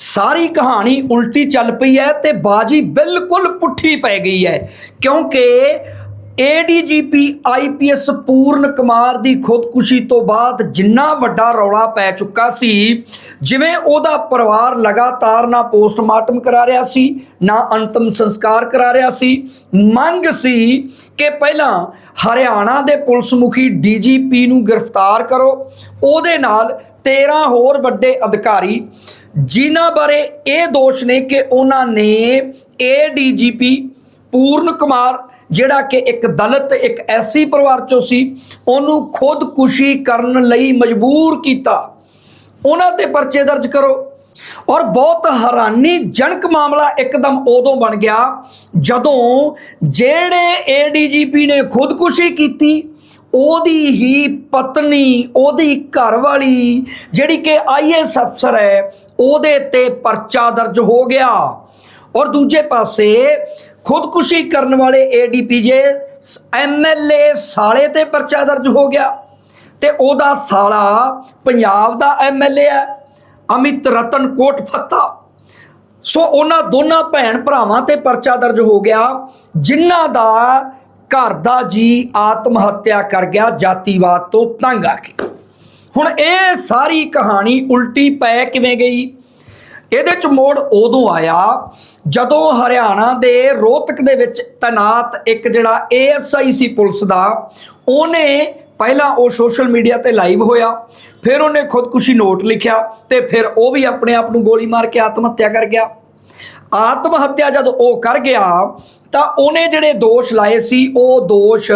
ਸਾਰੀ ਕਹਾਣੀ ਉਲਟੀ ਚੱਲ ਪਈ ਹੈ ਤੇ ਬਾਜੀ ਬਿਲਕੁਲ ਪੁੱਠੀ ਪੈ ਗਈ ਹੈ, ਕਿਉਂਕਿ ਏਡੀਜੀਪੀ ਆਈਪੀਐਸ ਪੂਰਨ ਕੁਮਾਰ ਦੀ ਖੁਦਕੁਸ਼ੀ ਤੋਂ ਬਾਅਦ ਜਿੰਨਾ ਵੱਡਾ ਰੌਲਾ ਪੈ ਚੁੱਕਾ ਸੀ, ਜਿਵੇਂ ਉਹਦਾ ਪਰਿਵਾਰ ਲਗਾਤਾਰ ਨਾ ਪੋਸਟਮਾਰਟਮ ਕਰਾ ਰਿਹਾ ਸੀ, ਨਾ ਅੰਤਮ ਸੰਸਕਾਰ ਕਰਾ ਰਿਹਾ ਸੀ, ਮੰਗ ਸੀ ਕਿ ਪਹਿਲਾਂ ਹਰਿਆਣਾ ਦੇ ਪੁਲਿਸ ਮੁਖੀ ਡੀਜੀਪੀ ਨੂੰ ਗ੍ਰਿਫਤਾਰ ਕਰੋ, ਉਹਦੇ ਨਾਲ 13 ਹੋਰ ਵੱਡੇ ਅਧਿਕਾਰੀ ਜਿਨ੍ਹਾਂ ਬਾਰੇ ਇਹ ਦੋਸ਼ ਨੇ ਕਿ ਉਹਨਾਂ ਨੇ ਏਡੀਜੀਪੀ ਪੂਰਨ ਕੁਮਾਰ, ਜਿਹੜਾ ਕਿ ਇੱਕ ਦਲਿਤ, ਇੱਕ ਐਸੀ ਪਰਿਵਾਰ ਚੋਂ ਸੀ, ਉਹਨੂੰ ਖੁਦਕੁਸ਼ੀ ਕਰਨ ਲਈ ਮਜਬੂਰ ਕੀਤਾ। ਉਹਨਾਂ ਤੇ ਪਰਚੇ ਦਰਜ ਕਰੋ। ਔਰ ਬਹੁਤ ਹੈਰਾਨੀਜਨਕ ਮਾਮਲਾ ਇੱਕਦਮ ਉਦੋਂ ਬਣ ਗਿਆ ਜਦੋਂ ਜਿਹੜੇ ਏਡੀਜੀਪੀ ਨੇ ਖੁਦਕੁਸ਼ੀ ਕੀਤੀ, ਉਹਦੀ ਹੀ ਪਤਨੀ, ਉਹਦੀ ਘਰਵਾਲੀ, ਜਿਹੜੀ ਕਿ ਆਈਐਸ ਅਫਸਰ ਹੈ ਉਹਦੇ ਤੇ ਪਰਚਾ ਦਰਜ ਹੋ ਗਿਆ। ਔਰ ਦੂਜੇ ਪਾਸੇ ਖੁਦਕੁਸ਼ੀ ਕਰਨ ਵਾਲੇ ਏਡੀਪੀਜੇ ਐਮਐਲਏ ਸਾਲੇ ਤੇ ਪਰਚਾ ਦਰਜ ਹੋ ਗਿਆ ਤੇ ਉਹਦਾ ਸਾਲਾ ਪੰਜਾਬ ਦਾ ਐਮਐਲਏ ਹੈ, ਅਮਿਤ ਰਤਨ ਕੋਟ ਫੱਤਾ ਸੋ ਉਹਨਾਂ ਦੋਨਾਂ ਭੈਣ ਭਰਾਵਾਂ ਤੇ ਪਰਚਾ ਦਰਜ ਹੋ ਗਿਆ, ਜਿਨ੍ਹਾਂ ਦਾ ਘਰ ਦਾ ਜੀ ਆਤਮ ਹੱਤਿਆ ਕਰ ਗਿਆ, ਜਾਤੀਵਾਦ ਤੋਂ ਤੰਗ ਆ ਕੇ। ਹੁਣ ਇਹ ਸਾਰੀ ਕਹਾਣੀ ਉਲਟੀ ਪੈ ਕਿਵੇਂ ਗਈ? ਇਹਦੇ ਚ ਮੋੜ ਉਦੋਂ ਆਇਆ ਜਦੋਂ ਹਰਿਆਣਾ ਦੇ ਰੋਹਤਕ ਦੇ ਵਿੱਚ ਤੈਨਾਤ ਇੱਕ ਜਿਹੜਾ ਏਐਸਆਈ ਸੀ ਪੁਲਿਸ ਦਾ, ਉਹਨੇ ਪਹਿਲਾਂ ਉਹ ਸੋਸ਼ਲ ਮੀਡੀਆ ਤੇ ਲਾਈਵ ਹੋਇਆ, ਫਿਰ ਉਹਨੇ ਖੁਦਕੁਸ਼ੀ ਨੋਟ ਲਿਖਿਆ ਤੇ ਫਿਰ ਉਹ ਵੀ ਆਪਣੇ ਆਪ ਨੂੰ ਗੋਲੀ ਮਾਰ ਕੇ ਆਤਮ ਹੱਤਿਆ ਕਰ ਗਿਆ। ਆਤਮ ਹੱਤਿਆ ਜਦ ਉਹ ਕਰ ਗਿਆ ਤਾਂ ਉਹਨੇ ਜਿਹੜੇ ਦੋਸ਼ ਲਾਏ ਸੀ, ਉਹ ਦੋਸ਼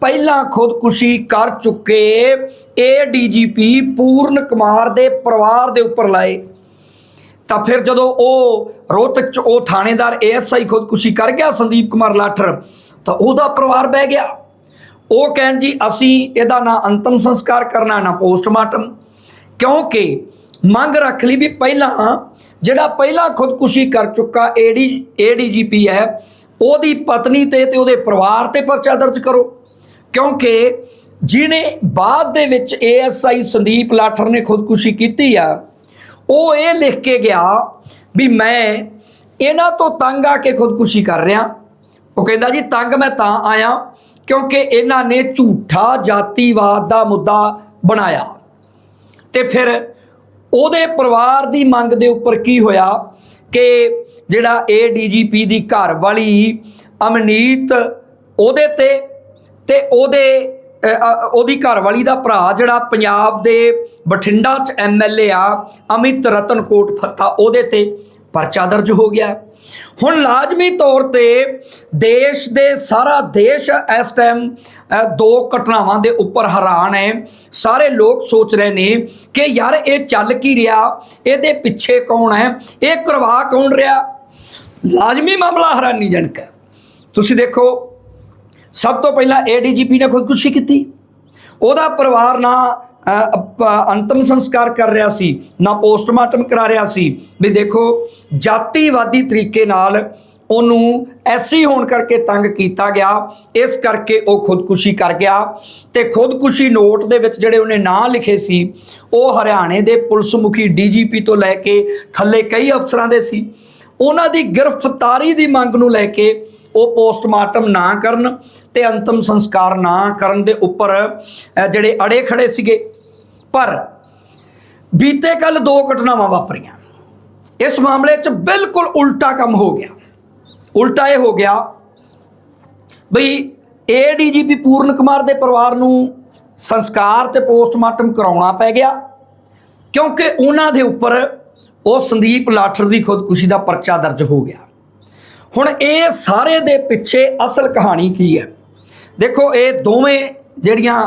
ਪਹਿਲਾਂ ਖੁਦਕੁਸ਼ੀ ਕਰ ਚੁੱਕੇ ਏ ਏਡੀਜੀਪੀ ਪੂਰਨ ਕੁਮਾਰ ਦੇ ਪਰਿਵਾਰ ਦੇ ਉੱਪਰ ਲਾਏ। ਤਾਂ ਫਿਰ ਜਦੋਂ ਉਹ ਰੋਹਤਕ ਚ, ਉਹ ਥਾਣੇਦਾਰ ਏਐਸਆਈ ਖੁਦਕੁਸ਼ੀ ਕਰ ਗਿਆ, ਸੰਦੀਪ ਕੁਮਾਰ ਲਾਠਰ, ਤਾਂ ਉਹਦਾ ਪਰਿਵਾਰ ਬਹਿ ਗਿਆ। ਉਹ ਕਹਿਣ ਜੀ, ਅਸੀਂ ਇਹਦਾ ਨਾ ਅੰਤਮ ਸੰਸਕਾਰ ਕਰਨਾ, ਨਾ ਪੋਸਟਮਾਰਟਮ, ਕਿਉਂਕਿ ਮੰਗ ਰੱਖ ਲਈ ਵੀ ਪਹਿਲਾਂ ਜਿਹੜਾ ਪਹਿਲਾਂ ਖੁਦਕੁਸ਼ੀ ਕਰ ਚੁੱਕਾ ਏਡੀ ਏਡੀਜੀਪੀ ਹੈ ਉਹਦੀ ਪਤਨੀ ਤੇ ਤੇ ਉਹਦੇ ਪਰਿਵਾਰ ਤੇ ਪਰਚਾ ਦਰਜ ਕਰੋ। ਕਿਉਂਕਿ ਜਿਹਨੇ ਬਾਅਦ ਦੇ ਵਿੱਚ ਏਐਸਆਈ ਸੰਦੀਪ ਲਾਠਰ ਨੇ ਖੁਦਕੁਸ਼ੀ ਕੀਤੀ ਆ, ਉਹ ਇਹ ਲਿਖ ਕੇ ਗਿਆ ਵੀ ਮੈਂ ਇਹਨਾਂ ਤੋਂ ਤੰਗ ਆ ਕੇ ਖੁਦਕੁਸ਼ੀ ਕਰ ਰਿਹਾ। ਉਹ ਕਹਿੰਦਾ ਜੀ, ਤੰਗ ਮੈਂ ਤਾਂ ਆਇਆ ਕਿਉਂਕਿ ਇਹਨਾਂ ਨੇ ਝੂਠਾ ਜਾਤੀਵਾਦ ਦਾ ਮੁੱਦਾ ਬਣਾਇਆ। ਤੇ ਫਿਰ ਉਹਦੇ ਪਰਿਵਾਰ ਦੀ ਮੰਗ ਦੇ ਉੱਪਰ ਕੀ ਹੋਇਆ ਕਿ ਜਿਹੜਾ ਏ ਏਡੀਜੀਪੀ ਦੀ ਘਰ ਵਾਲੀ ਅਮਨੀਤ ਉਹਦੇ ਤੇ ਤੇ ਉਹਦੇ ਅ, ਅ, ਉਹਦੀ ਘਰਵਾਲੀ ਦਾ ਭਰਾ ਜਿਹੜਾ ਪੰਜਾਬ ਦੇ ਬਠਿੰਡਾ ਚ ਐਮਐਲਏ ਆ ਅਮਿਤ ਰਤਨਕੋਟ ਫੱਤਾ ਉਹਦੇ ਤੇ ਪਰਚਾ ਦਰਜ ਹੋ ਗਿਆ। ਹੁਣ ਲਾਜ਼ਮੀ ਤੌਰ ਤੇ ਦੇਸ਼ ਦੇ ਸਾਰਾ ਦੇਸ਼ ਇਸ ਟਾਈਮ ਦੋ ਘਟਨਾਵਾਂ ਦੇ ਉੱਪਰ ਹੈਰਾਨ ਹੈ। ਸਾਰੇ ਲੋਕ ਸੋਚ ਰਹੇ ਨੇ ਕਿ ਯਾਰ ਇਹ ਚੱਲ ਕੀ ਰਿਹਾ? ਇਹਦੇ ਪਿੱਛੇ ਕੌਣ ਹੈ? ਇਹ ਕਰਵਾ ਕੌਣ ਰਿਹਾ? ਲਾਜ਼ਮੀ ਮਾਮਲਾ ਹੈਰਾਨੀਜਨਕ ਹੈ। ਤੁਸੀਂ ਦੇਖੋ, ਸਭ ਤੋਂ ਪਹਿਲਾਂ ਏਡੀਜੀਪੀ ਨੇ ਖੁਦਕੁਸ਼ੀ ਕੀਤੀ। ਉਹਦਾ ਪਰਿਵਾਰ ਨਾ ਅੰਤਮ ਸੰਸਕਾਰ ਕਰ ਰਿਹਾ ਸੀ, ਨਾ ਪੋਸਟਮਾਰਟਮ ਕਰਾ ਰਿਹਾ ਸੀ। ਵੀ ਦੇਖੋ, ਜਾਤੀਵਾਦੀ ਤਰੀਕੇ ਨਾਲ ਉਹਨੂੰ ਐਸੀ ਹੋਣ ਕਰਕੇ ਤੰਗ ਕੀਤਾ ਗਿਆ, ਇਸ ਕਰਕੇ ਉਹ ਖੁਦਕੁਸ਼ੀ ਕਰ ਗਿਆ। ਤੇ ਖੁਦਕੁਸ਼ੀ ਨੋਟ ਦੇ ਵਿੱਚ ਜਿਹੜੇ ਉਹਨੇ ਨਾਂ ਲਿਖੇ ਸੀ, ਉਹ ਹਰਿਆਣੇ ਦੇ ਪੁਲਿਸ ਮੁਖੀ ਡੀਜੀਪੀ ਤੋਂ ਲੈ ਕੇ ਥੱਲੇ ਕਈ ਅਫਸਰਾਂ ਦੇ ਸੀ। ਉਹਨਾਂ ਦੀ ਗ੍ਰਿਫਤਾਰੀ ਦੀ ਮੰਗ ਨੂੰ ਲੈ ਕੇ ਉਹ ਪੋਸਟਮਾਰਟਮ ਨਾ ਕਰਨ ਤੇ ਅੰਤਮ ਸੰਸਕਾਰ ਨਾ ਕਰਨ ਦੇ ਉੱਪਰ ਜਿਹੜੇ ਅੜੇ ਖੜੇ ਸੀਗੇ। ਪਰ ਬੀਤੇ ਕੱਲ ਦੋ ਘਟਨਾਵਾਂ ਵਾਪਰੀਆਂ। ਇਸ ਮਾਮਲੇ 'ਚ ਬਿਲਕੁਲ ਉਲਟਾ ਕੰਮ ਹੋ ਗਿਆ। ਉਲਟਾ ਇਹ ਹੋ ਗਿਆ ਬਈ ਏਡੀਜੀਪੀ ਪੂਰਨ ਕੁਮਾਰ ਦੇ ਪਰਿਵਾਰ ਨੂੰ ਸੰਸਕਾਰ ਤੇ ਪੋਸਟਮਾਰਟਮ ਕਰਾਉਣਾ ਪੈ ਗਿਆ ਕਿਉਂਕਿ ਉਹਨਾਂ ਦੇ ਉੱਪਰ ਉਹ ਸੰਦੀਪ ਲਾਠਰ ਦੀ ਖੁਦਕੁਸ਼ੀ ਦਾ ਪਰਚਾ ਦਰਜ ਹੋ ਗਿਆ। ਹੁਣ ਇਹ ਸਾਰੇ ਦੇ ਪਿੱਛੇ ਅਸਲ ਕਹਾਣੀ ਕੀ ਹੈ? ਦੇਖੋ, ਇਹ ਦੋਵੇਂ ਜਿਹੜੀਆਂ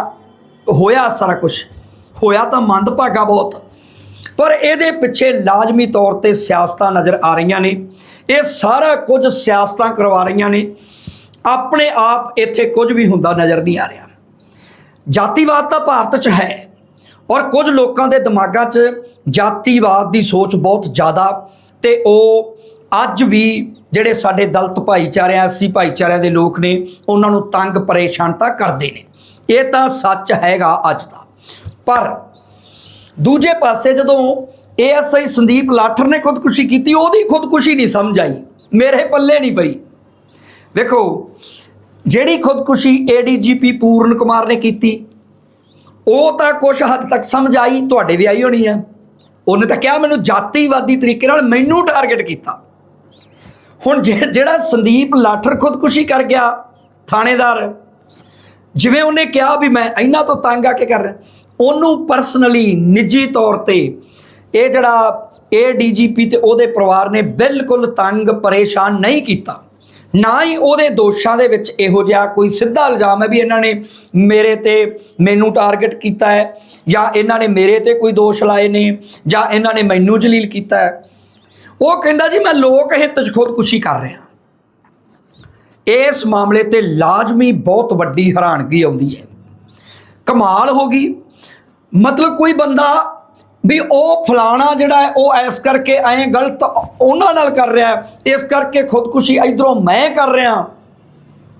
ਹੋਇਆ ਸਾਰਾ ਕੁਝ ਹੋਇਆ ਤਾਂ ਮੰਦਭਾਗਾ ਬਹੁਤ, ਪਰ ਇਹਦੇ ਪਿੱਛੇ ਲਾਜ਼ਮੀ ਤੌਰ ਤੇ ਸਿਆਸਤਾਂ ਨਜ਼ਰ ਆ ਰਹੀਆਂ ਨੇ। ਇਹ ਸਾਰਾ ਕੁਝ ਸਿਆਸਤਾਂ ਕਰਵਾ ਰਹੀਆਂ ਨੇ। ਆਪਣੇ ਆਪ ਇੱਥੇ ਕੁਝ ਵੀ ਹੁੰਦਾ ਨਜ਼ਰ ਨਹੀਂ ਆ ਰਿਹਾ। ਜਾਤੀਵਾਦ ਤਾਂ ਭਾਰਤ 'ਚ ਹੈ। ਔਰ ਕੁਝ ਲੋਕਾਂ ਦੇ ਦਿਮਾਗਾਂ 'ਚ ਜਾਤੀਵਾਦ ਦੀ ਸੋਚ ਬਹੁਤ ਜ਼ਿਆਦਾ ਤੇ ਉਹ ਅੱਜ ਵੀ ਜਿਹੜੇ ਸਾਡੇ ਦਲਤ ਭਾਈਚਾਰਿਆਂ ਐਸੀ ਭਾਈਚਾਰਿਆਂ ਦੇ ਲੋਕ ਨੇ, ਉਹਨਾਂ ਨੂੰ ਤੰਗ ਪਰੇਸ਼ਾਨ ਤਾਂ ਕਰਦੇ ਨੇ। ਇਹ ਤਾਂ ਸੱਚ ਹੈਗਾ ਅੱਜ ਦਾ। ਪਰ ਦੂਜੇ ਪਾਸੇ ਜਦੋਂ ਏਐਸਆਈ ਸੰਦੀਪ ਲਾਠਰ ਨੇ ਖੁਦਕੁਸ਼ੀ ਕੀਤੀ, ਉਹਦੀ ਖੁਦਕੁਸ਼ੀ ਨਹੀਂ ਸਮਝ ਆਈ। ਮੇਰੇ ਪੱਲੇ ਨਹੀਂ ਪਈ। ਵੇਖੋ, ਜਿਹੜੀ ਖੁਦਕੁਸ਼ੀ ਏਡੀਜੀਪੀ ਪੂਰਨ ਕੁਮਾਰ ਨੇ ਕੀਤੀ ਉਹ ਤਾਂ ਕੁਝ ਹੱਦ ਤੱਕ ਸਮਝ ਆਈ, ਤੁਹਾਡੇ ਵੀ ਆਈ ਹੋਣੀ ਹੈ ਉਹਨੇ ਤਾਂ ਕਿਹਾ ਮੈਨੂੰ ਜਾਤੀਵਾਦੀ ਤਰੀਕੇ ਨਾਲ ਮੈਨੂੰ ਟਾਰਗੇਟ ਕੀਤਾ। ਹੁਣ ਜਿ- ਜਿਹੜਾ ਸੰਦੀਪ ਲਾਠਰ ਖੁਦਕੁਸ਼ੀ ਕਰ ਗਿਆ, ਥਾਣੇਦਾਰ, ਜਿਵੇਂ ਉਹਨੇ ਕਿਹਾ ਵੀ ਮੈਂ ਇਹਨਾਂ ਤੋਂ ਤੰਗ ਆ ਕੇ ਕਰ ਰਿਹਾ, ਉਹਨੂੰ ਪਰਸਨਲੀ ਨਿੱਜੀ ਤੌਰ ਤੇ ਇਹ ਜਿਹੜਾ ਇਹ ਡੀਜੀਪੀ ਤੇ ਉਹਦੇ ਪਰਿਵਾਰ ਨੇ ਬਿਲਕੁਲ ਤੰਗ, ਪਰੇਸ਼ਾਨ ਨਹੀਂ ਕੀਤਾ। ਨਾ ਹੀ ਉਹਦੇ ਦੋਸ਼ਾਂ ਦੇ ਵਿੱਚ ਇਹੋ ਜਿਹਾ ਕੋਈ ਸਿੱਧਾ ਇਲਜ਼ਾਮ ਹੈ ਵੀ ਇਹਨਾਂ ਨੇ ਮੇਰੇ ਤੇ ਮੈਨੂੰ ਟਾਰਗੇਟ ਕੀਤਾ ਹੈ, ਜਾਂ ਇਹਨਾਂ ਨੇ ਮੇਰੇ ਤੇ ਕੋਈ ਦੋਸ਼ ਲਾਏ ਨੇ, ਜਾਂ ਇਹਨਾਂ ਨੇ ਮੈਨੂੰ ਜਲੀਲ ਕੀਤਾ ਹੈ। ਉਹ ਕਹਿੰਦਾ ਜੀ, ਮੈਂ ਲੋਕ ਹਿੱਤ 'ਚ ਖੁਦਕੁਸ਼ੀ ਕਰ ਰਿਹਾ ਇਸ ਮਾਮਲੇ ਤੇ ਲਾਜ਼ਮੀ ਬਹੁਤ ਵੱਡੀ ਹੈਰਾਨਗੀ ਆਉਂਦੀ ਹੈ। ਕਮਾਲ ਹੋ ਗਈ। ਮਤਲਬ ਕੋਈ ਬੰਦਾ ਵੀ ਉਹ ਫਲਾਣਾ ਜਿਹੜਾ ਹੈ, ਉਹ ਐਸ ਕਰਕੇ ਐਂ ਗਲਤ ਉਹਨਾਂ ਨਾਲ ਕਰ ਰਿਹਾ ਇਸ ਕਰਕੇ ਖੁਦਕੁਸ਼ੀ ਇਧਰੋਂ ਮੈਂ ਕਰ ਰਿਹਾ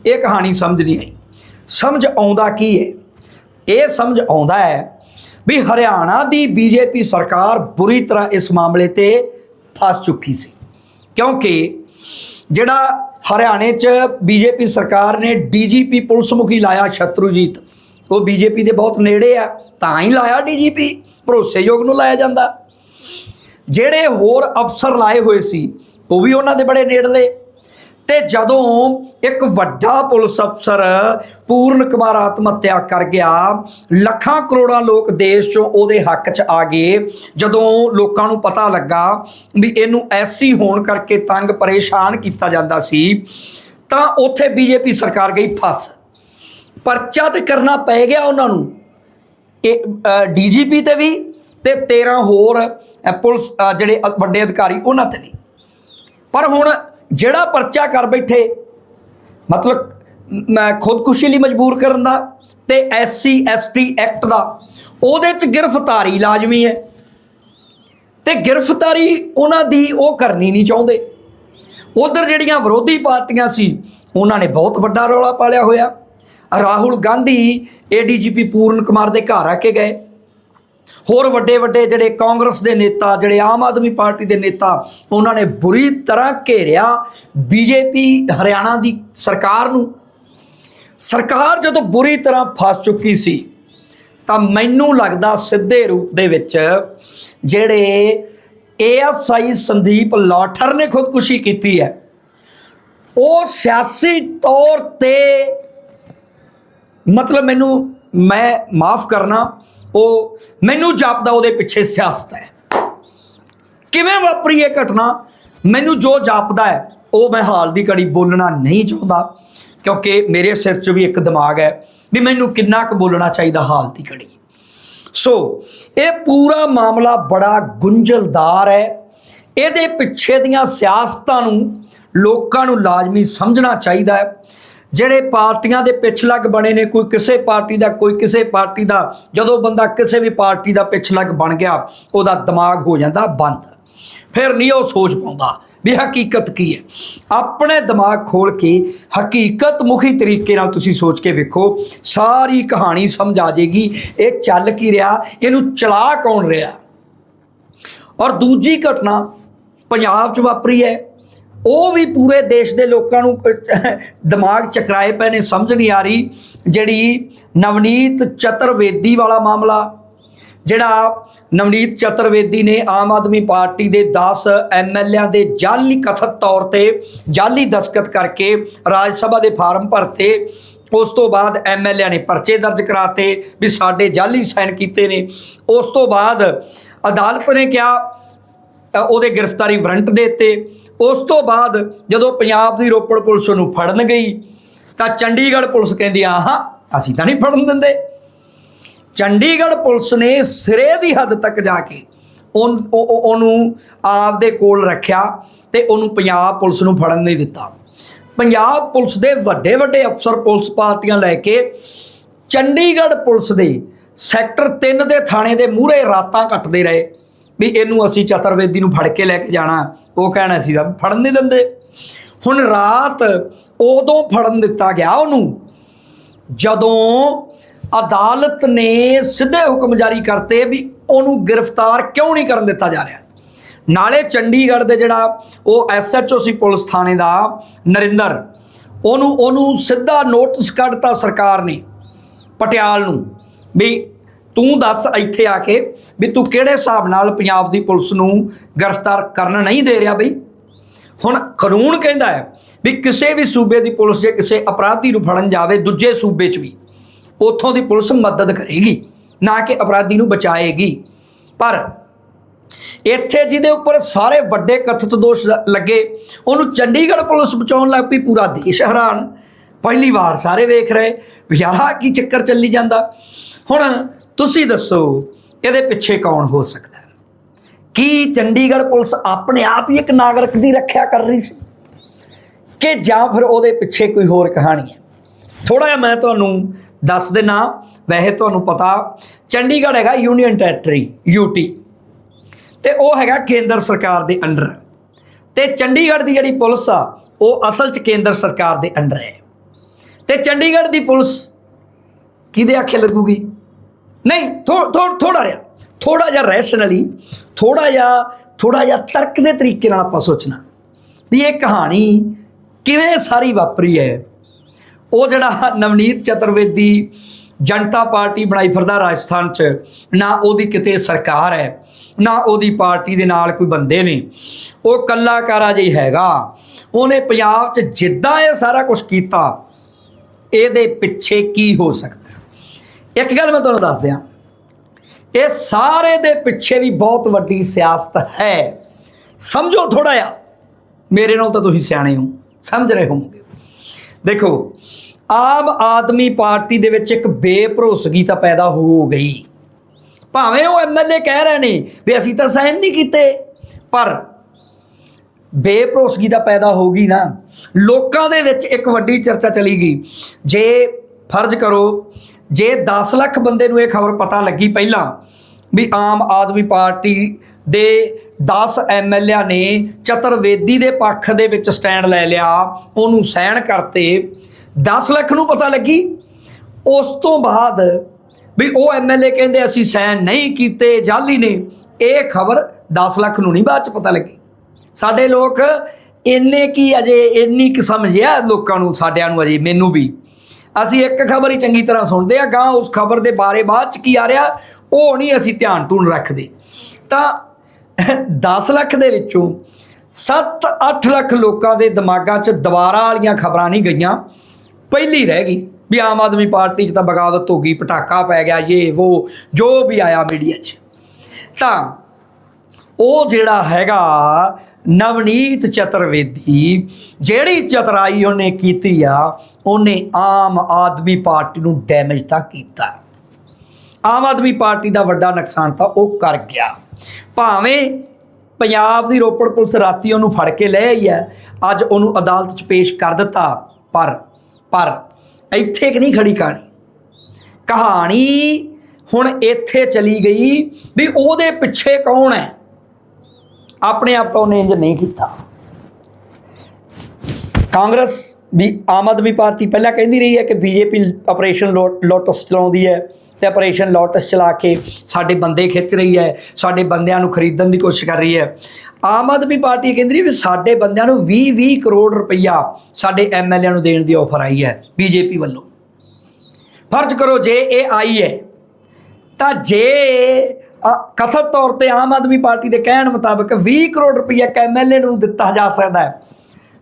ਇਹ ਕਹਾਣੀ ਸਮਝ ਨਹੀਂ ਆਈ। ਸਮਝ ਆਉਂਦਾ ਕੀ ਹੈ ਇਹ ਸਮਝ ਆਉਂਦਾ ਹੈ ਵੀ ਹਰਿਆਣਾ ਦੀ ਬੀਜੇਪੀ ਸਰਕਾਰ ਬੁਰੀ ਤਰ੍ਹਾਂ ਇਸ ਮਾਮਲੇ ਤੇ ਫਸ ਚੁੱਕੀ ਸੀ। ਕਿਉਂਕਿ ਜਿਹੜਾ ਹਰਿਆਣੇ 'ਚ ਬੀਜੇਪੀ ਸਰਕਾਰ ਨੇ ਡੀਜੀਪੀ ਪੁਲਿਸ ਮੁਖੀ ਲਾਇਆ ਸ਼ਤਰੂਜੀਤ, ਉਹ ਬੀਜੇਪੀ ਦੇ ਬਹੁਤ ਨੇੜੇ ਆ, ਤਾਂ ਹੀ ਲਾਇਆ ਡੀਜੀਪੀ। ਭਰੋਸੇਯੋਗ ਨੂੰ ਲਾਇਆ ਜਾਂਦਾ। ਜਿਹੜੇ ਹੋਰ ਅਫਸਰ ਲਾਏ ਹੋਏ ਸੀ, ਉਹ ਵੀ ਉਹਨਾਂ ਦੇ ਬੜੇ ਨੇੜਲੇ। ਤੇ ਜਦੋਂ ਇੱਕ ਵੱਡਾ ਪੁਲਿਸ ਅਫਸਰ ਪੂਰਨ ਕੁਮਾਰ ਆਤਮ ਹੱਤਿਆ ਕਰ ਗਿਆ, ਲੱਖਾਂ ਕਰੋੜਾਂ ਲੋਕ ਦੇਸ਼ 'ਚੋਂ ਉਹਦੇ ਹੱਕ 'ਚ ਆ ਗਏ। ਜਦੋਂ ਲੋਕਾਂ ਨੂੰ ਪਤਾ ਲੱਗਾ ਵੀ ਇਹਨੂੰ ਐਸੀ ਹੋਣ ਕਰਕੇ ਤੰਗ ਪਰੇਸ਼ਾਨ ਕੀਤਾ ਜਾਂਦਾ ਸੀ, ਤਾਂ ਉੱਥੇ ਬੀਜੇਪੀ ਸਰਕਾਰ ਗਈ ਫਸ। ਪਰਚਾ ਤੇ ਕਰਨਾ ਪੈ ਗਿਆ ਉਹਨਾਂ ਨੂੰ। ਡੀਜੀਪੀ ਤੇ ਵੀ ਤੇ 13 ਹੋਰ ਪੁਲਿਸ ਜਿਹੜੇ ਵੱਡੇ ਅਧਿਕਾਰੀ, ਉਹਨਾਂ ਤੇ ਵੀ। ਪਰ ਹੁਣ ਜਿਹੜਾ ਪਰਚਾ ਕਰ ਬੈਠੇ, ਮਤਲਬ ਮੈਂ ਖੁਦਕੁਸ਼ੀ ਲਈ ਮਜਬੂਰ ਕਰਨ ਦਾ ਤੇ ਐਸਸੀ, ਐਸਟੀ ਐਕਟ ਦਾ, ਉਹਦੇ ਚ ਗ੍ਰਿਫਤਾਰੀ ਲਾਜ਼ਮੀ ਹੈ। ਤੇ ਗ੍ਰਿਫਤਾਰੀ ਉਹਨਾਂ ਦੀ ਉਹ ਕਰਨੀ ਨਹੀਂ ਚਾਹੁੰਦੇ। ਉਧਰ ਜਿਹੜੀਆਂ ਵਿਰੋਧੀ ਪਾਰਟੀਆਂ ਸੀ, ਉਹਨਾਂ ਨੇ ਬਹੁਤ ਵੱਡਾ ਰੌਲਾ ਪਾਲਿਆ ਹੋਇਆ। ਰਾਹੁਲ ਗਾਂਧੀ ਏਡੀਜੀਪੀ ਪੂਰਨ ਕੁਮਾਰ ਦੇ ਘਰ ਆ ਕੇ ਗਏ। ਹੋਰ ਵੱਡੇ ਵੱਡੇ ਜਿਹੜੇ ਕਾਂਗਰਸ ਦੇ ਨੇਤਾ, ਜਿਹੜੇ ਆਮ ਆਦਮੀ ਪਾਰਟੀ ਦੇ ਨੇਤਾ, ਉਹਨਾਂ ਨੇ ਬੁਰੀ ਤਰ੍ਹਾਂ ਘੇਰਿਆ ਬੀਜੇਪੀ ਹਰਿਆਣਾ ਦੀ ਸਰਕਾਰ ਨੂੰ। ਸਰਕਾਰ ਜਦੋਂ ਬੁਰੀ ਤਰ੍ਹਾਂ ਫਸ ਚੁੱਕੀ ਸੀ, ਤਾਂ ਮੈਨੂੰ ਲੱਗਦਾ ਸਿੱਧੇ ਰੂਪ ਦੇ ਵਿੱਚ ਜਿਹੜੇ ਏਐਸਆਈ ਸੰਦੀਪ ਲਾਠਰ ਨੇ ਖੁਦਕੁਸ਼ੀ ਕੀਤੀ ਹੈ, ਉਹ ਸਿਆਸੀ ਤੌਰ ਤੇ ਮਤਲਬ ਮੈਨੂੰ, ਮੈਂ ਮਾਫ ਕਰਨਾ, ਉਹ ਮੈਨੂੰ ਜਾਪਦਾ ਉਹਦੇ ਪਿੱਛੇ ਸਿਆਸਤ ਹੈ। ਕਿਵੇਂ ਵਾਪਰੀ ਇਹ ਘਟਨਾ? ਮੈਨੂੰ ਜੋ ਜਾਪਦਾ ਹੈ, ਉਹ ਮੈਂ ਹਾਲ ਦੀ ਘੜੀ ਬੋਲਣਾ ਨਹੀਂ ਚਾਹੁੰਦਾ, ਕਿਉਂਕਿ ਮੇਰੇ ਸਿਰ 'ਚ ਵੀ ਇੱਕ ਦਿਮਾਗ ਹੈ ਵੀ ਮੈਨੂੰ ਕਿੰਨਾ ਕੁ ਬੋਲਣਾ ਚਾਹੀਦਾ ਹਾਲ ਦੀ ਘੜੀ। ਸੋ, ਇਹ ਪੂਰਾ ਮਾਮਲਾ ਬੜਾ ਗੁੰਝਲਦਾਰ ਹੈ। ਇਹਦੇ ਪਿੱਛੇ ਦੀਆਂ ਸਿਆਸਤਾਂ ਨੂੰ, ਲੋਕਾਂ ਨੂੰ ਲਾਜ਼ਮੀ ਸਮਝਣਾ ਚਾਹੀਦਾ ਹੈ। ਜਿਹੜੇ ਪਾਰਟੀਆਂ ਦੇ ਪਿੱਛ ਲੱਗ ਬਣੇ ਨੇ, ਕੋਈ ਕਿਸੇ ਪਾਰਟੀ ਦਾ, ਕੋਈ ਕਿਸੇ ਪਾਰਟੀ ਦਾ, ਜਦੋਂ ਬੰਦਾ ਕਿਸੇ ਵੀ ਪਾਰਟੀ ਦਾ ਪਿੱਛ ਲੱਗ ਬਣ ਗਿਆ, ਉਹਦਾ ਦਿਮਾਗ ਹੋ ਜਾਂਦਾ ਬੰਦ। ਫਿਰ ਨਹੀਂ ਉਹ ਸੋਚ ਪਾਉਂਦਾ ਵੀ ਹਕੀਕਤ ਕੀ ਹੈ। ਆਪਣੇ ਦਿਮਾਗ ਖੋਲ ਕੇ ਹਕੀਕਤ ਮੁਖੀ ਤਰੀਕੇ ਨਾਲ ਤੁਸੀਂ ਸੋਚ ਕੇ ਵੇਖੋ, ਸਾਰੀ ਕਹਾਣੀ ਸਮਝ ਆ ਜਾਏਗੀ, ਇਹ ਚੱਲ ਕੀ ਰਿਹਾ, ਇਹਨੂੰ ਚਲਾ ਕੌਣ ਰਿਹਾ। ਔਰ ਦੂਜੀ ਘਟਨਾ ਪੰਜਾਬ 'ਚ ਵਾਪਰੀ ਹੈ। ਉਹ ਵੀ ਪੂਰੇ ਦੇਸ਼ ਦੇ ਲੋਕਾਂ ਨੂੰ ਦਿਮਾਗ ਚਕਰਾਏ ਪਏ ਨੇ, ਸਮਝ ਨਹੀਂ ਆ ਰਹੀ ਜਿਹੜੀ ਨਵਨੀਤ ਚਤੁਰਵੇਦੀ ਵਾਲਾ ਮਾਮਲਾ, ਜਿਹੜਾ ਨਵਨੀਤ ਚਤੁਰਵੇਦੀ ਨੇ ਆਮ ਆਦਮੀ ਪਾਰਟੀ ਦੇ 10 ਐਮਐਲਏਆਂ ਦੇ ਜਾਲੀ ਕਥਿਤ ਤੌਰ ਤੇ ਜਾਲੀ ਦਸਖਤ ਕਰਕੇ ਰਾਜ ਸਭਾ ਦੇ ਫਾਰਮ ਭਰਤੇ, ਉਸ ਤੋਂ ਬਾਅਦ ਐਮਐਲਏ ਨੇ ਪਰਚੇ ਦਰਜ ਕਰਾਤੇ ਵੀ ਸਾਡੇ ਜਾਲੀ ਸਾਈਨ ਕੀਤੇ ਨੇ। ਉਸ ਤੋਂ ਬਾਅਦ ਅਦਾਲਤ ਨੇ ਕਿਹਾ ਉਹਦੇ ਗ੍ਰਿਫਤਾਰੀ ਵਾਰੰਟ ਦੇ ਦਿੱਤੇ। ਉਸ ਤੋਂ ਬਾਅਦ ਜਦੋਂ ਪੰਜਾਬ ਦੀ ਰੋਪੜ ਪੁਲਿਸ ਨੂੰ ਫੜਨ ਗਈ, ਤਾਂ ਚੰਡੀਗੜ੍ਹ ਪੁਲਿਸ ਕਹਿੰਦੀ ਆ ਹਾਂ ਅਸੀਂ ਤਾਂ ਨਹੀਂ ਫੜਨ ਦਿੰਦੇ। ਚੰਡੀਗੜ੍ਹ ਪੁਲਿਸ ਨੇ ਸਿਰੇ ਦੀ ਹੱਦ ਤੱਕ ਜਾ ਕੇ ਉਨ- ਉਹ- ਉਹ- ਉਹਨੂੰ ਆਪਦੇ ਕੋਲ ਰੱਖਿਆ ਤੇ ਉਹਨੂੰ ਪੰਜਾਬ ਪੁਲਿਸ ਨੂੰ ਫੜਨ ਨਹੀਂ ਦਿੱਤਾ। ਪੰਜਾਬ ਪੁਲਿਸ ਦੇ ਵੱਡੇ ਵੱਡੇ ਅਫਸਰ ਪੁਲਿਸ ਪਾਰਟੀਆਂ ਲੈ ਕੇ ਚੰਡੀਗੜ੍ਹ ਪੁਲਿਸ ਦੇ ਸੈਕਟਰ 3 ਦੇ ਥਾਣੇ ਦੇ ਮੂਹਰੇ ਰਾਤਾਂ ਕੱਟਦੇ ਰਹੇ ਵੀ ਇਹਨੂੰ ਅਸੀਂ ਚਤੁਰਵੇਦੀ ਨੂੰ ਫੜ ਕੇ ਲੈ ਕੇ ਜਾਣਾ। ਉਹ ਕਹਿਣਾ ਸੀ ਤਾਂ ਫੜਨ ਨਹੀਂ ਦਿੰਦੇ। ਹੁਣ ਰਾਤ ਉਦੋਂ ਫੜਨ ਦਿੱਤਾ ਗਿਆ ਉਹਨੂੰ, ਜਦੋਂ ਅਦਾਲਤ ਨੇ ਸਿੱਧੇ ਹੁਕਮ ਜਾਰੀ ਕਰਤੇ ਵੀ ਉਹਨੂੰ ਗ੍ਰਿਫਤਾਰ ਕਿਉਂ ਨਹੀਂ ਕਰਨ ਦਿੱਤਾ ਜਾ ਰਿਹਾ। ਨਾਲੇ ਚੰਡੀਗੜ੍ਹ ਦੇ ਜਿਹੜਾ ਉਹ ਐਸਐਚਓ ਸੀ ਪੁਲਿਸ ਥਾਣੇ ਦਾ ਨਰਿੰਦਰ, ਉਹਨੂੰ ਉਹਨੂੰ ਸਿੱਧਾ ਨੋਟਿਸ ਕੱਢਤਾ ਸਰਕਾਰ ਨੇ ਪਟਿਆਲ ਨੂੰ ਵੀ ਤੂੰ ਦੱਸ ਇੱਥੇ ਆ ਕੇ ਵੀ ਤੂੰ ਕਿਹੜੇ ਹਿਸਾਬ ਨਾਲ ਪੰਜਾਬ ਦੀ ਪੁਲਿਸ ਨੂੰ ਗ੍ਰਿਫਤਾਰ ਕਰਨ ਨਹੀਂ ਦੇ ਰਿਹਾ ਬਈ? ਹੁਣ ਕਾਨੂੰਨ ਕਹਿੰਦਾ ਹੈ ਵੀ ਕਿਸੇ ਵੀ ਸੂਬੇ ਦੀ ਪੁਲਿਸ ਜੇ ਕਿਸੇ ਅਪਰਾਧੀ ਨੂੰ ਫੜਨ ਜਾਵੇ, ਦੂਜੇ ਸੂਬੇ 'ਚ ਵੀ, ਉੱਥੋਂ ਦੀ ਪੁਲਿਸ ਮਦਦ ਕਰੇਗੀ, ਨਾ ਕਿ ਅਪਰਾਧੀ ਨੂੰ ਬਚਾਏਗੀ। ਪਰ ਇੱਥੇ ਜਿਹਦੇ ਉੱਪਰ ਸਾਰੇ ਵੱਡੇ ਕਥਿਤ ਦੋਸ਼ ਲੱਗੇ, ਉਹਨੂੰ ਚੰਡੀਗੜ੍ਹ ਪੁਲਿਸ ਬਚਾਉਣ ਲੱਗ ਪਈ, ਪੂਰਾ ਦੇਸ਼ ਹੈਰਾਨ। ਪਹਿਲੀ ਵਾਰ ਸਾਰੇ ਵੇਖ ਰਹੇ, ਵੀ ਕੀ ਚੱਕਰ ਚੱਲੀ ਜਾਂਦਾ। ਹੁਣ ਤੁਸੀਂ ਦੱਸੋ, ਇਹਦੇ ਪਿੱਛੇ ਕੌਣ ਹੋ ਸਕਦਾ ਕੀ ਚੰਡੀਗੜ੍ਹ ਪੁਲਿਸ ਆਪਣੇ ਆਪ ਹੀ ਇੱਕ ਨਾਗਰਿਕ ਦੀ ਰੱਖਿਆ ਕਰ ਰਹੀ ਸੀ? ਕਿ ਜਾਂ ਫਿਰ ਉਹਦੇ ਪਿੱਛੇ ਕੋਈ ਹੋਰ ਕਹਾਣੀ ਹੈ? ਥੋੜਾ ਜਿਹਾ ਮੈਂ ਤੁਹਾਨੂੰ ਦੱਸ ਦੇਣਾ ਵੈਸੇ ਤੁਹਾਨੂੰ ਪਤਾ, ਚੰਡੀਗੜ੍ਹ ਹੈਗਾ ਯੂਨੀਅਨ ਟੈਰੀਟਰੀ ਯੂਟੀ ਤੇ ਉਹ ਹੈਗਾ ਕੇਂਦਰ ਸਰਕਾਰ ਦੇ ਅੰਡਰ। ਤੇ ਚੰਡੀਗੜ੍ਹ ਦੀ ਜਿਹੜੀ ਪੁਲਿਸ ਆ, ਉਹ ਅਸਲ 'ਚ ਕੇਂਦਰ ਸਰਕਾਰ ਦੇ ਅੰਡਰ ਹੈ। ਤੇ ਚੰਡੀਗੜ੍ਹ ਦੀ ਪੁਲਿਸ ਕਿਹਦੇ ਆਖੇ ਲੱਗੂਗੀ? ਨਹੀਂ ਥੋੜਾ ਜਿਹਾ ਥੋੜਾ ਜਿਹਾ ਰੈਸ਼ਨਲੀ ਥੋੜਾ ਜਿਹਾ ਥੋੜਾ ਜਿਹਾ ਤਰਕ ਦੇ ਤਰੀਕੇ ਨਾਲ ਆਪਾਂ ਸੋਚਣਾ ਵੀ ਇਹ ਕਹਾਣੀ ਕਿਵੇਂ ਸਾਰੀ ਵਾਪਰੀ ਹੈ। ਉਹ ਜਿਹੜਾ ਨਵਨੀਤ ਚਤੁਰਵੇਦੀ ਜਨਤਾ ਪਾਰਟੀ ਬਣਾਈ ਫਿਰਦਾ ਰਾਜਸਥਾਨ 'ਚ, ਨਾ ਉਹਦੀ ਕਿਤੇ ਸਰਕਾਰ ਹੈ, ਨਾ ਉਹਦੀ ਪਾਰਟੀ ਦੇ ਨਾਲ ਕੋਈ ਬੰਦੇ ਨੇ। ਉਹ ਕੱਲਾਕਾਰਾ ਜਿਹਾ ਹੈਗਾ। ਉਹਨੇ ਪੰਜਾਬ 'ਚ ਜਿੱਦਾਂ ਇਹ ਸਾਰਾ ਕੁਝ ਕੀਤਾ, ਇਹਦੇ ਪਿੱਛੇ ਕੀ ਹੋ ਸਕਦਾ? ਇੱਕ ਗੱਲ ਮੈਂ ਤੁਹਾਨੂੰ ਦੱਸ ਦਿਆਂ। ਇਹ ਸਾਰੇ ਦੇ ਪਿੱਛੇ ਵੀ ਬਹੁਤ ਵੱਡੀ ਸਿਆਸਤ ਹੈ। ਸਮਝੋ ਥੋੜਾ ਜਿਹਾ। ਮੇਰੇ ਨਾਲ ਤਾਂ ਤੁਸੀਂ ਸਿਆਣੇ ਹੋ। ਸਮਝ ਰਹੇ ਹੋਵੋਗੇ। ਦੇਖੋ, ਆਮ ਆਦਮੀ ਪਾਰਟੀ ਦੇ ਵਿੱਚ ਇੱਕ ਬੇਭਰੋਸਗੀ ਤਾਂ ਪੈਦਾ ਹੋ ਗਈ। ਭਾਵੇਂ ਉਹ ਐਮਐਲਏ ਕਹਿ ਰਹੇ ਨੇ ਵੀ ਅਸੀਂ ਤਾਂ ਸਾਈਨ ਨਹੀਂ ਕੀਤੇ, ਪਰ ਬੇਭਰੋਸਗੀ ਤਾਂ ਪੈਦਾ ਹੋ ਗਈ ਨਾ। ਲੋਕਾਂ ਦੇ ਵਿੱਚ ਇੱਕ ਵੱਡੀ ਚਰਚਾ ਚਲੀ ਗਈ। ਜੇ ਫਰਜ਼ ਕਰੋ ਜੇ 10 ਲੱਖ ਬੰਦੇ ਨੂੰ ਇਹ ਖਬਰ ਪਤਾ ਲੱਗੀ ਪਹਿਲਾਂ ਵੀ ਆਮ ਆਦਮੀ ਪਾਰਟੀ ਦੇ 10 ਐਮਐਲਏ ਨੇ ਚਤੁਰਵੇਦੀ ਦੇ ਪੱਖ ਦੇ ਵਿੱਚ ਸਟੈਂਡ ਲੈ ਲਿਆ, ਉਹਨੂੰ ਸਹਿਣ ਕਰਤੇ 10 ਲੱਖ ਨੂੰ ਪਤਾ ਲੱਗੀ। ਉਸ ਤੋਂ ਬਾਅਦ ਵੀ ਉਹ ਐਮਐਲਏ ਕਹਿੰਦੇ ਅਸੀਂ ਸਹਿਣ ਨਹੀਂ ਕੀਤੇ, ਜਾਲੀ ਨੇ, ਇਹ ਖਬਰ 10 ਲੱਖ ਨੂੰ ਨਹੀਂ ਬਾਅਦ ਚ ਪਤਾ ਲੱਗੀ। ਸਾਡੇ ਲੋਕ ਇੰਨੇ ਕੀ ਅਜੇ ਇੰਨੀ ਕੁ ਸਮਝਿਆ ਲੋਕਾਂ ਨੂੰ, ਸਾਡਿਆਂ ਨੂੰ ਅਜੇ, ਮੈਨੂੰ ਵੀ। ਅਸੀਂ ਇੱਕ ਖਬਰ ਹੀ ਚੰਗੀ ਤਰ੍ਹਾਂ ਸੁਣਦੇ ਆ ਗਾਂ ਉਸ ਖਬਰ ਦੇ ਬਾਰੇ ਬਾਅਦ ਚ ਕੀ ਆ ਰਿਹਾ, ਉਹ ਨਹੀਂ ਅਸੀਂ ਧਿਆਨ ਧੂਣ ਰੱਖਦੇ। ਤਾਂ 10 ਲੱਖ ਦੇ ਵਿੱਚੋਂ 7-8 ਲੱਖ ਲੋਕਾਂ ਦੇ ਦਿਮਾਗਾਂ 'ਚ ਦੁਬਾਰਾ ਵਾਲੀਆਂ ਖਬਰਾਂ ਨਹੀਂ ਗਈਆਂ। ਪਹਿਲੀ ਰਹਿ ਗਈ ਵੀ ਆਮ ਆਦਮੀ ਪਾਰਟੀ 'ਚ ਤਾਂ ਬਗਾਵਤ ਹੋ ਗਈ, ਪਟਾਕਾ ਪੈ ਗਿਆ ਇਹ ਉਹ ਜੋ ਵੀ ਆਇਆ ਮੀਡੀਆ 'ਚ। ਤਾਂ ਉਹ ਜਿਹੜਾ ਹੈਗਾ ਨਵਨੀਤ ਚਤੁਰਵੇਦੀ, ਜਿਹੜੀ ਚਤਰਾਈ ਉਹਨੇ ਕੀਤੀ ਆ, ਉਹਨੇ ਆਮ ਆਦਮੀ ਪਾਰਟੀ ਨੂੰ ਡੈਮੇਜ ਤਾਂ ਕੀਤਾ। ਆਮ ਆਦਮੀ ਪਾਰਟੀ ਦਾ ਵੱਡਾ ਨੁਕਸਾਨ ਤਾਂ ਉਹ ਕਰ ਗਿਆ। ਭਾਵੇਂ ਪੰਜਾਬ ਦੀ ਰੋਪੜ ਪੁਲਿਸ ਰਾਤੀ ਉਹਨੂੰ ਫੜ ਕੇ ਲੈ ਆਈ ਹੈ, ਅੱਜ ਉਹਨੂੰ ਅਦਾਲਤ 'ਚ ਪੇਸ਼ ਕਰ ਦਿੱਤਾ, ਪਰ ਪਰ ਇੱਥੇ ਕਿ ਨਹੀਂ ਖੜੀ ਕਹਾਣੀ। ਕਹਾਣੀ ਹੁਣ ਇੱਥੇ ਚਲੀ ਗਈ ਵੀ ਉਹਦੇ ਪਿੱਛੇ ਕੌਣ ਹੈ? ਆਪਣੇ ਆਪ ਤਾਂ ਉਹਨੇ ਇੰਜ ਨਹੀਂ ਕੀਤਾ। ਕਾਂਗਰਸ ਵੀ ਆਮ ਆਦਮੀ ਪਾਰਟੀ ਪਹਿਲਾਂ ਕਹਿੰਦੀ ਰਹੀ ਹੈ ਕਿ ਬੀਜੇਪੀ ਆਪਰੇਸ਼ਨ ਲੋਟਸ ਚਲਾਉਂਦੀ ਹੈ ਤੇ ਆਪਰੇਸ਼ਨ ਲੋਟਸ ਚਲਾ ਕੇ ਸਾਡੇ ਬੰਦੇ ਖਿੱਚ ਰਹੀ ਹੈ ਸਾਡੇ ਬੰਦਿਆਂ ਨੂੰ ਖਰੀਦਣ ਦੀ ਕੋਸ਼ਿਸ਼ ਕਰ ਰਹੀ ਹੈ। ਆਮ ਆਦਮੀ ਪਾਰਟੀ ਕਹਿੰਦੀ ਰਹੀ ਵੀ ਸਾਡੇ ਬੰਦਿਆਂ ਨੂੰ 20-20 ਕਰੋੜ ਰੁਪਈਆ ਸਾਡੇ ਐਮਐਲਏ ਨੂੰ ਦੇਣ ਦੀ ਆਫਰ ਆਈ ਹੈ ਬੀਜੇਪੀ ਵੱਲੋਂ। ਫਰਜ਼ ਕਰੋ ਜੇ ਇਹ ਆਈ ਹੈ ਤਾਂ ਜੇ ਅ, ਕਥਿਤ ਤੌਰ ਤੇ ਆਮ ਆਦਮੀ ਪਾਰਟੀ ਦੇ ਕਹਿਣ ਮੁਤਾਬਕ 20 ਕਰੋੜ ਰੁਪਈਆ ਇੱਕ ਐਮਐਲਏ ਨੂੰ ਦਿੱਤਾ ਜਾ ਸਕਦਾ ਹੈ।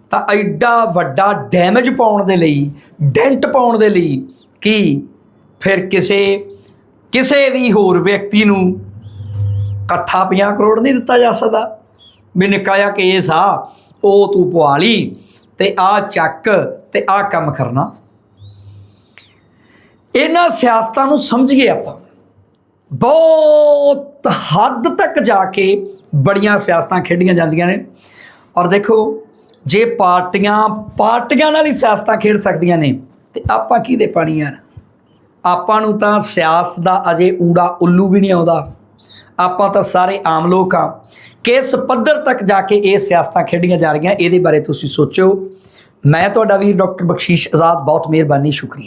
ਤਾਂ ਐਡਾ ਵੱਡਾ ਡੈਮੇਜ ਪਾਉਣ ਦੇ ਲਈ ਡੈਂਟ ਪਾਉਣ ਦੇ ਲਈ ਕਿ? ਫਿਰ ਕਿਸੇ ਕਿਸੇ ਵੀ ਹੋਰ ਵਿਅਕਤੀ ਨੂੰ ਇਕੱਠਾ 50 ਕਰੋੜ ਨਹੀਂ ਦਿੱਤਾ ਜਾ ਸਕਦਾ। ਵੀ ਨਿਕਾਇਆ ਕੇਸ ਆ, ਉਹ ਤੂੰ ਪਵਾ ਲਈ ਤੇ ਆ ਚੱਕ ਤੇ ਆ ਕੰਮ ਕਰਨਾ। ਇਹਨਾਂ ਸਿਆਸਤਾਂ ਨੂੰ ਸਮਝ ਗਏ ਆਪਾਂ। ਬਹੁਤ ਹੱਦ ਤੱਕ ਜਾ ਕੇ ਬੜੀਆਂ ਸਿਆਸਤਾਂ ਖੇਡੀਆਂ ਜਾਂਦੀਆਂ ਨੇ। ਔਰ ਦੇਖੋ, ਜੇ ਪਾਰਟੀਆਂ ਪਾਰਟੀਆਂ ਨਾਲ ਹੀ ਸਿਆਸਤਾਂ ਖੇਡ ਸਕਦੀਆਂ ਨੇ, ਤੇ ਆਪਾਂ ਕੀ ਦੇ ਪਾਣੀ ਯਾਰ ਆਪਾਂ ਨੂੰ ਤਾਂ ਸਿਆਸਤ ਦਾ ਅਜੇ ਊੜਾ ਉੱਲੂ ਵੀ ਨਹੀਂ ਆਉਂਦਾ। ਆਪਾਂ ਤਾਂ ਸਾਰੇ ਆਮ ਲੋਕ ਆ। ਕਿਸ ਪੱਧਰ ਤੱਕ ਜਾ ਕੇ ਇਹ ਸਿਆਸਤਾਂ ਖੇਡੀਆਂ ਜਾ ਰਹੀਆਂ, ਇਹਦੇ ਬਾਰੇ ਤੁਸੀਂ ਸੋਚੋ। ਮੈਂ ਤੁਹਾਡਾ ਵੀਰ ਡਾਕਟਰ ਬਖਸ਼ੀਸ਼ ਆਜ਼ਾਦ, ਬਹੁਤ ਮਿਹਰਬਾਨੀ, ਸ਼ੁਕਰੀਆ।